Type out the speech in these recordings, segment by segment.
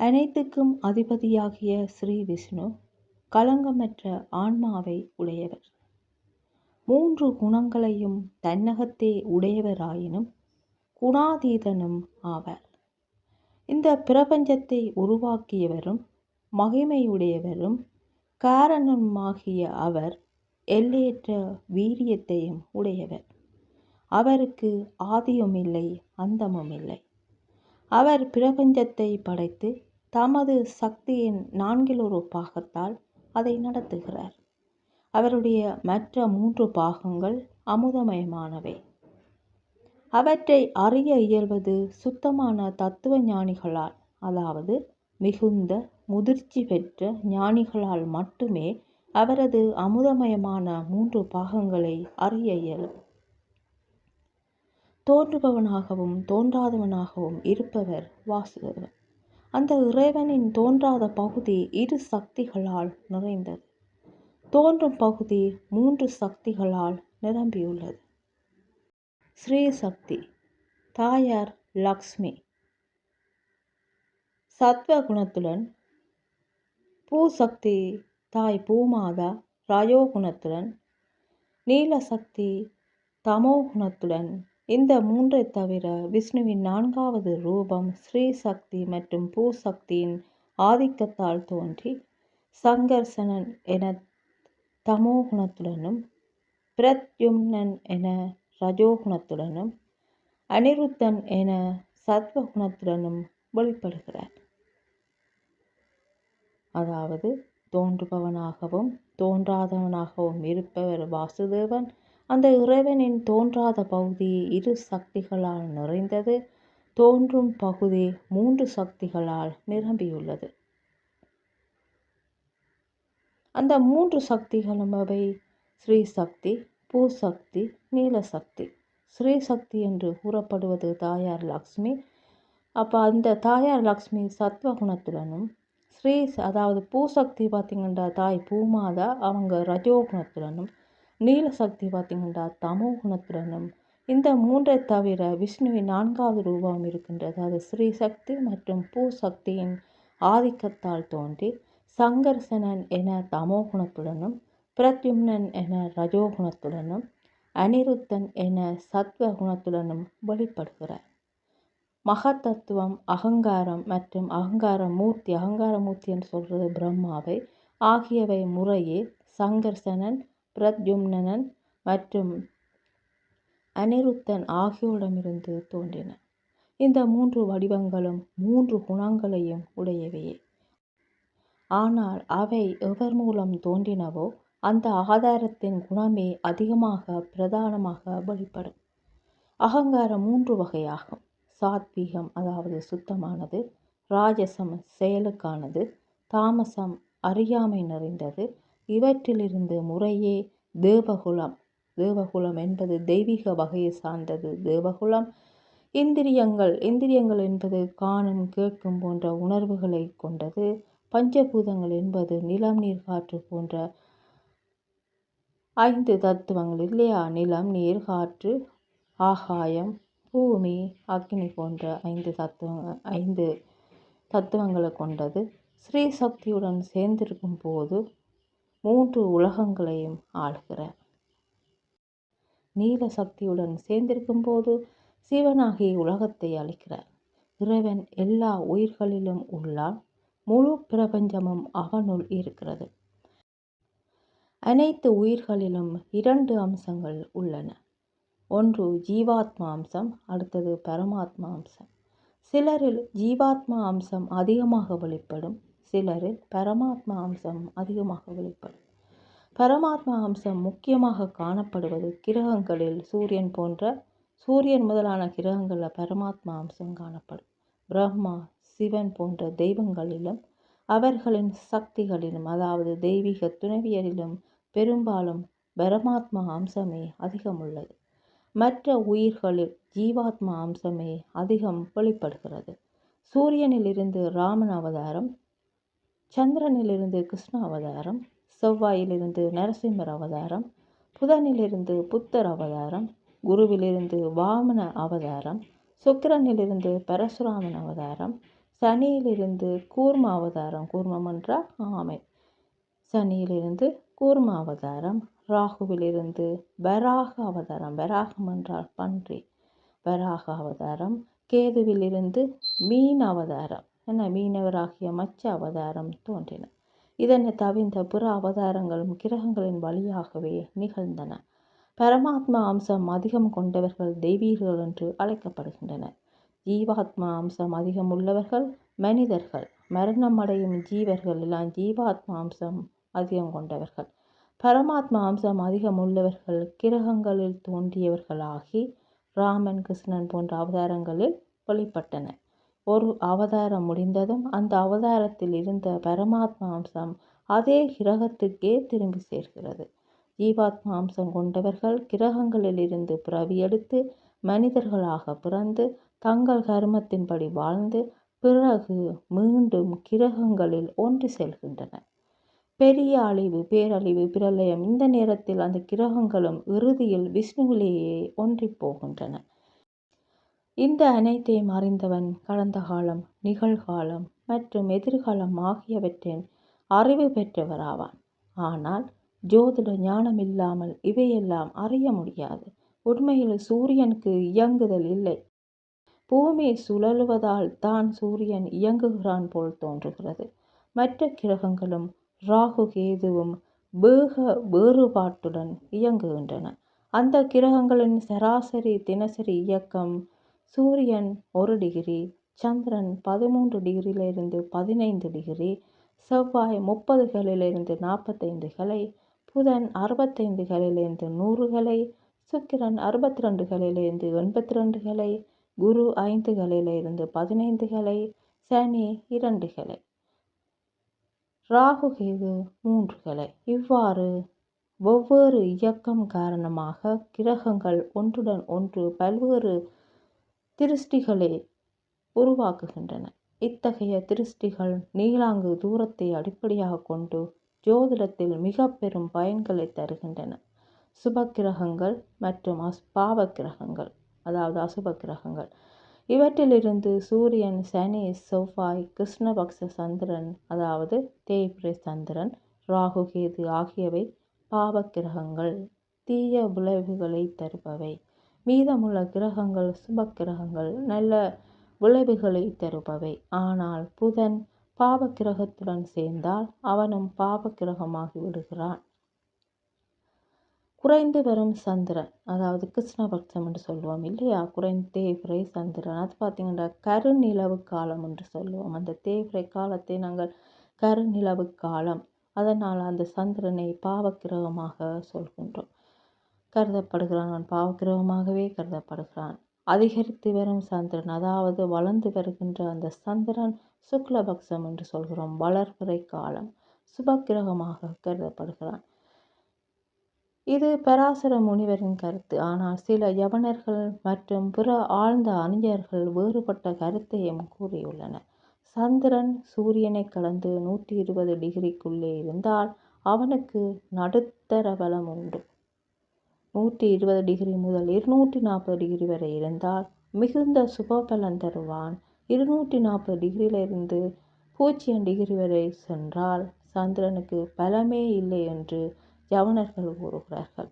அனைத்துக்கும் அதிபதியாகிய ஸ்ரீ விஷ்ணு களங்கமற்ற ஆன்மாவை உடையவர். மூன்று குணங்களையும் தன்னகத்தே உடையவராயினும் குணாதீதனும் ஆவார். இந்த பிரபஞ்சத்தை உருவாக்கியவரும் மகிமையுடையவரும் காரணமாகிய அவர் எல்லையற்ற வீரியத்தையும் உடையவர். அவருக்கு ஆதியமில்லை அந்தமும் இல்லை அவர் பிரபஞ்சத்தை படைத்து தமது சக்தியின் நான்கில் ஒரு பாகத்தால் அதை நடத்துகிறார். அவருடைய மற்ற மூன்று பாகங்கள் அமுதமயமானவை. அவற்றை அறிய இயல்வது சுத்தமான தத்துவ ஞானிகளால் அதாவது மிகுந்த முதிர்ச்சி பெற்ற ஞானிகளால் மட்டுமே அவரது அமுதமயமான மூன்று பாகங்களை அறிய இயலும். தோன்றுபவனாகவும் தோன்றாதவனாகவும் இருப்பவர் வாசுதேவன். அந்த இறைவனின் தோன்றாத பகுதி இரு சக்திகளால் நிறைந்தது. தோன்றும் பகுதி மூன்று சக்திகளால் நிரம்பியுள்ளது. ஸ்ரீ சக்தி தாயார் லக்ஷ்மி. சத்வ குணத்துடன் பூசக்தி தாய் பூமாதா ரயோகுணத்துடன் நீலசக்தி தமோ குணத்துடன் இந்த மூன்றை தவிர விஷ்ணுவின் நான்காவது ரூபம் ஸ்ரீ சக்தி மற்றும் பூசக்தியின் ஆதிக்கத்தால் தோன்றி சங்கர்சனன் என தமோகுணத்துடனும் பிரத்யும்னன் என ரஜோகுணத்துடனும் அனிருத்தன் என சத்வகுணத்துடனும் வெளிப்படுகிறார். அதாவது தோன்றுபவனாகவும் தோன்றாதவனாகவும் இருப்பவர் வாசுதேவன். அந்த இறைவனின் தோன்றாத பகுதி இரு சக்திகளால் நிறைந்தது. தோன்றும் பகுதி மூன்று சக்திகளால் நிரம்பியுள்ளது. அந்த மூன்று சக்திகளும் அவை ஸ்ரீ சக்தி பூசக்தி நீலசக்தி ஸ்ரீ சக்தி என்று கூறப்படுவது தாயார் லக்ஷ்மி. அப்போ அந்த தாயார் லக்ஷ்மி சத்வகுணத்துடனும் ஸ்ரீ அதாவது பூசக்தி பார்த்திங்கன்னா தாய் பூமாதா அவங்க ரஜோகுணத்துடனும் நீல சக்தி பார்த்திங்கன்னா தமோ குணத்துடனும். இந்த மூன்றை தவிர விஷ்ணுவின் நான்காவது ரூபம் இருக்கின்றது. அது ஸ்ரீ சக்தி மற்றும் பூ சக்தியின் ஆதிக்கத்தால் தோன்றி சங்கர்சனன் என தமோ குணத்துடனும் பிரத்யும்னன் என ரஜோகுணத்துடனும் அனிருத்தன் என சத்வ குணத்துடனும் வெளிப்படுகிறார். மகத்தத்துவம் அகங்காரம் மற்றும் அகங்கார மூர்த்தி அகங்கார மூர்த்தி என்று சொல்கிறது பிரம்மாவை ஆகியவை முறையே சங்கர்சனன் பிரத்யும்னன் மற்றும் அனிருத்தன் ஆகியோரிடமிருந்து தோன்றின. இந்த மூன்று வடிவங்களும் மூன்று குணங்களையும் உடையவையே. ஆனால் அவை எவர் மூலம் தோன்றினவோ அந்த ஆதாரத்தின் குணமே அதிகமாக பிரதானமாக வெளிப்படும். அகங்காரம் மூன்று வகையாகும். சாத்வீகம் அதாவது சுத்தமானது ராஜசம் செயலுக்கானது தாமசம் அறியாமை நிறைந்தது இவற்றிலிருந்து முறையே தேவகுலம். தேவகுலம் என்பது தெய்வீக வகையை சார்ந்தது. தேவகுலம் இந்திரியங்கள். இந்திரியங்கள் என்பது காணும் கேட்கும் போன்ற உணர்வுகளை கொண்டது. பஞ்சபூதங்கள் என்பது நிலம் நீர் காற்று போன்ற ஐந்து தத்துவங்கள் இல்லையா? நிலம் நீர் காற்று ஆகாயம் பூமி அக்னி போன்ற ஐந்து தத்துவ ஐந்து தத்துவங்களை கொண்டது. ஸ்ரீ சக்தியுடன் சேர்ந்திருக்கும் போது மூன்று உலகங்களையும் ஆளுகிறார் நீல சக்தியுடன் சேர்ந்திருக்கும் போது சிவனாகி உலகத்தை அளிக்கிறார் இறைவன் எல்லா உயிர்களிலும் உள்ளான் முழு பிரபஞ்சமும் அவனுள் இருக்கிறது. அனைத்து உயிர்களிலும் இரண்டு அம்சங்கள் உள்ளன. ஒன்று ஜீவாத்மா அம்சம் அடுத்தது பரமாத்மா அம்சம். சிலரில் ஜீவாத்மா அம்சம் அதிகமாக வெளிப்படும். சிலரில் பரமாத்மா அம்சம் அதிகமாக வெளிப்படும். பரமாத்மா அம்சம் முக்கியமாக காணப்படுவது கிரகங்களில் சூரியன் போன்ற சூரியன் முதலான கிரகங்களில் பரமாத்மா அம்சம் காணப்படும். பிரம்மா சிவன் போன்ற தெய்வங்களிலும் அவர்களின் சக்திகளிலும் அதாவது தெய்வீக துணைவியரிலும் பெரும்பாலும் பரமாத்மா அம்சமே அதிகம் உள்ளது மற்ற உயிர்களில் ஜீவாத்மா அம்சமே அதிகம் வெளிப்படுகிறது. சூரியனிலிருந்து ராமன் அவதாரம் சந்திரனிலிருந்து கிருஷ்ண அவதாரம் செவ்வாயிலிருந்து நரசிம்மர் அவதாரம் புதனிலிருந்து புத்தர் அவதாரம் குருவிலிருந்து வாமன அவதாரம் சுக்கிரனிலிருந்து பரசுராமன் அவதாரம் சனியிலிருந்து கூர்ம அவதாரம். கூர்மம் என்றால் ஆமை. சனியிலிருந்து கூர்ம அவதாரம் ராகுவிலிருந்து வராக அவதாரம். வராகம் என்றால் பன்றி. வராக அவதாரம் கேதுவிலிருந்து மீன் அவதாரம். என மீனவராகிய மச்ச அவதாரம் தோன்றின. இதனை தவிர்ந்த புற அவதாரங்களும் கிரகங்களின் வழியாகவே நிகழ்ந்தன. பரமாத்மா அம்சம் அதிகம் கொண்டவர்கள் தெய்வீகர்கள் என்று அழைக்கப்படுகின்றனர் ஜீவாத்மா அம்சம் அதிகம் உள்ளவர்கள் மனிதர்கள். மரணம் அடையும் ஜீவர்கள் எல்லாம் ஜீவாத்மா அம்சம் அதிகம் கொண்டவர்கள். பரமாத்மா அம்சம் அதிகம் உள்ளவர்கள் கிரகங்களில் தோன்றியவர்களாகி ராமன் கிருஷ்ணன் போன்ற அவதாரங்களில் வெளிப்பட்டனர் ஒரு அவதாரம் முடிந்ததும் அந்த அவதாரத்தில் இருந்த பரமாத்மா அம்சம் அதே கிரகத்துக்கே திரும்பி சேர்கிறது. ஜீவாத்மா அம்சம் கொண்டவர்கள் கிரகங்களில் இருந்து பிறவி எடுத்து மனிதர்களாக பிறந்து தங்கள் கர்மத்தின்படி வாழ்ந்து பிறகு மீண்டும் கிரகங்களில் ஒன்று செல்கின்றன பெரிய அழிவு பேரழிவு பிரளயம் இந்த நேரத்தில் அந்த கிரகங்களும் இறுதியில் விஷ்ணுவிலேயே ஒன்றி போகின்றன. இந்த அனைத்தையும் அறிந்தவன் கடந்த காலம் நிகழ்காலம் மற்றும் எதிர்காலம் ஆகியவற்றின் அறிவு பெற்றவராவான். ஆனால் ஜோதிட ஞானம் இல்லாமல் இவையெல்லாம் அறிய முடியாது. உண்மையில் சூரியனுக்கு இயங்குதல் இல்லை. பூமி சுழலுவதால் தான் சூரியன் இயங்குகிறான் போல் தோன்றுகிறது. மற்ற கிரகங்களும் ராகு கேதுவும் வேக வேறுபாட்டுடன் இயங்குகின்றன. அந்த கிரகங்களின் சராசரி தினசரி இயக்கம் சூரியன் ஒரு டிகிரி சந்திரன் பதிமூன்று டிகிரியிலிருந்து பதினைந்து டிகிரி செவ்வாய் முப்பதுகளிலிருந்து நாற்பத்தைந்துகளை புதன் அறுபத்தைந்துகளிலிருந்து நூறுகளை சுக்கிரன் அறுபத்தி ரெண்டுகளிலிருந்து எண்பத்தி ரெண்டுகளை குரு ஐந்துகளிலிருந்து பதினைந்துகளை சனி இரண்டுகளை ராகு கேது மூன்றுகளை இவ்வாறு ஒவ்வொரு இயக்கம் காரணமாக கிரகங்கள் ஒன்றுடன் ஒன்று பல்வேறு திருஷ்டிகளே உருவாக்குகின்றன. இத்தகைய திருஷ்டிகள் நீளாங்கு தூரத்தை அடிப்படையாக கொண்டு ஜோதிடத்தில் மிக பெரும் பயன்களை தருகின்றன. சுப கிரகங்கள் மற்றும் அஸ் பாவ கிரகங்கள் அதாவது அசுப கிரகங்கள் இவற்றிலிருந்து சூரியன் சனி செவ்வாய் கிருஷ்ணபக்ஷ சந்திரன் அதாவது தேய்பிரை சந்திரன் ராகு கேது ஆகியவை பாவ கிரகங்கள் தீய விளைவுகளை தருபவை. மீதமுள்ள கிரகங்கள் சுப கிரகங்கள் நல்ல விளைவுகளை தருபவை. ஆனால் புதன் பாவ கிரகத்துடன் சேர்ந்தால் அவனும் பாவ கிரகமாகி விடுகிறான். குறைந்து வரும் சந்திரன் அதாவது கிருஷ்ணபக்சம் என்று சொல்லுவோம் இல்லையா? குறைந்த தேய்பிரை சந்திரன். அது பார்த்திங்கன்னா கருநிலவு காலம் என்று சொல்லுவோம். அந்த தேய்பிரை காலத்தை நாங்கள் கருநிலவு காலம். அதனால் அந்த சந்திரனை பாவக்கிரகமாக சொல்கின்றோம். கருதப்படுகிறான். பாவகிரகமாகவே பாவக்கிரகமாகவே கருதப்படுகிறான். அதிகரித்து வரும் சந்திரன் அதாவது வளர்ந்து வருகின்ற அந்த சந்திரன் சுக்லபக்ஷம் என்று சொல்கிறோம். வளர்பிறை காலம் சுபக்கிரகமாக கருதப்படுகிறான். இது பராசர முனிவரின் கருத்து. ஆனால் சில யவனர்கள் மற்றும் பிற ஆழ்ந்த அறிஞர்கள் வேறுபட்ட கருத்தையும் கூறியுள்ளனர். சந்திரன் சூரியனை கடந்து நூற்றி இருபது டிகிரிக்குள்ளே இருந்தால் அவனுக்கு நடுத்தர பலம் உண்டு. நூற்றி இருபது டிகிரி முதல் இருநூற்றி நாற்பது டிகிரி வரை இருந்தால் மிகுந்த சுபபலன் தருவான். இருநூற்றி நாற்பது டிகிரியிலிருந்து பூஜ்ஜியம் டிகிரி வரை சென்றால் சந்திரனுக்கு பலமே இல்லை என்று ஜவனர்கள் கூறுகிறார்கள்.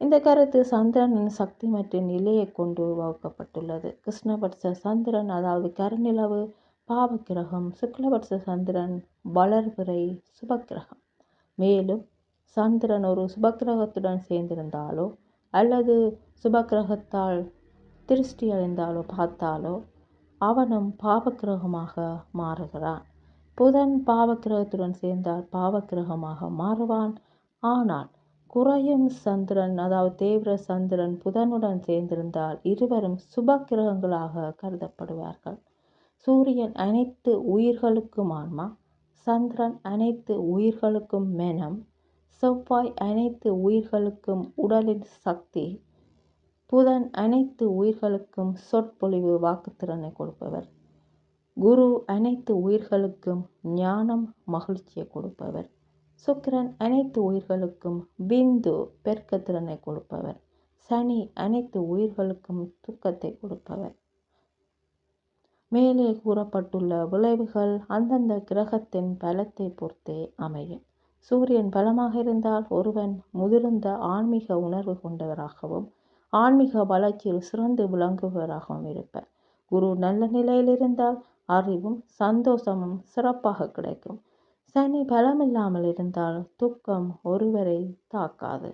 இந்த கருத்து சந்திரனின் சக்தி மற்றும் நிலையை கொண்டு வகுக்கப்பட்டுள்ளது கிருஷ்ணபட்ச சந்திரன் அதாவது கருநிலவு பாவக்கிரகம் சுக்லபட்ச சந்திரன் வளர்பிறை சுபக்கிரகம். மேலும் சந்திரன் ஒரு சுபக்கிரகத்துடன் சேர்ந்திருந்தாலோ அல்லது சுபக்கிரகத்தால் திருஷ்டி அடைந்தாலோ பார்த்தாலோ அவனும் பாவக்கிரகமாக மாறுகிறான். புதன் பாவக்கிரகத்துடன் சேர்ந்தால் பாவக்கிரகமாக மாறுவான். ஆனால் குறையும் சந்திரன் அதாவது தேவிர சந்திரன் புதனுடன் சேர்ந்திருந்தால் இருவரும் சுபக்கிரகங்களாக கருதப்படுவார்கள். சூரியன் அனைத்து உயிர்களுக்கும் ஆன்மா சந்திரன் அனைத்து உயிர்களுக்கும் மெனம் செவ்வாய் அனைத்து உயிர்களுக்கும் உடலின் சக்தி. புதன் அனைத்து உயிர்களுக்கும் சொற்பொழிவு வாக்குத்திறனை கொடுப்பவர். குரு அனைத்து உயிர்களுக்கும் ஞானம் மகிழ்ச்சியை கொடுப்பவர். சுக்கிரன் அனைத்து உயிர்களுக்கும் பிந்து பெருக்கத்திறனை கொடுப்பவர். சனி அனைத்து உயிர்களுக்கும் துக்கத்தை கொடுப்பவர். மேலே கூறப்பட்டுள்ள விளைவுகள் அந்தந்த கிரகத்தின் பலத்தை பொறுத்தே அமையும். சூரியன் பலமாக இருந்தால் ஒருவன் முதிர்ந்த ஆன்மீக உணர்வு கொண்டவராகவும் ஆன்மீக வளர்ச்சியில் சிறந்து விளங்குபவராகவும் இருப்பார். குரு நல்ல நிலையில் இருந்தால் அறிவும் சந்தோஷமும் சிறப்பாக கிடைக்கும். சனி பலமில்லாமல் இருந்தால் துக்கம் ஒருவரை தாக்காது.